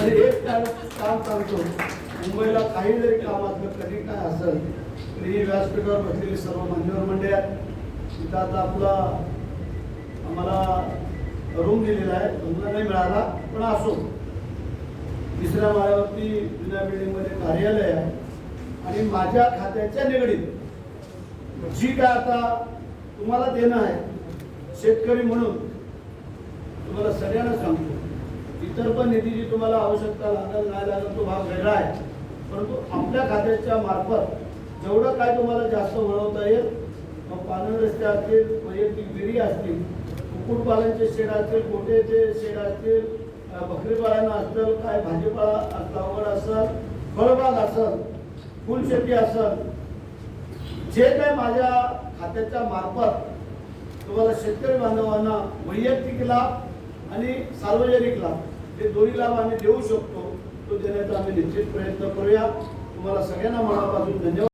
आणि एक काम सांगतो मुंबईला काही जरी काम असलं कधी काय असेल तरी ही व्यासपीठावर बसलेली सर्व मान्यवर मंडळी आहेत. तिथं आता आपला आम्हाला रूम दिलेला आहे. रूमला नाही मिळाला पण असो. तिसऱ्या माळ्यावरती जुन्या बिल्डिंगमध्ये कार्यालय आहे. आणि माझ्या खात्याच्या निगडीत जी काय आता तुम्हाला देणं आहे शेतकरी म्हणून तुम्हाला सगळ्यांना सांगतो. इतर पण निधीची तुम्हाला आवश्यकता लागेल नाही लागेल तो भाग वेगळा आहे. परंतु आपल्या खात्याच्या मार्फत जेवढं काय तुम्हाला जास्त वळवता येईल मग पालन रस्ते असतील वैयक्तिक विहिरी असतील कुक्कुटपालनचे शेड असतील गोट्याचे शेड असतील बकरीपालन असतील काय भाजीपाला लागवड असेल फळबाग असेल फुलशेती असेल जे काय माझ्या खात्याच्या मार्फत तुम्हाला शेतकरी बांधवांना वैयक्तिक लाभ आणि सार्वजनिक लाभ हे दोन्ही लाभ आम्ही देऊ शकतो तो देण्याचा आम्ही निश्चित प्रयत्न करूया. तुम्हाला सगळ्यांना मनापासून धन्यवाद.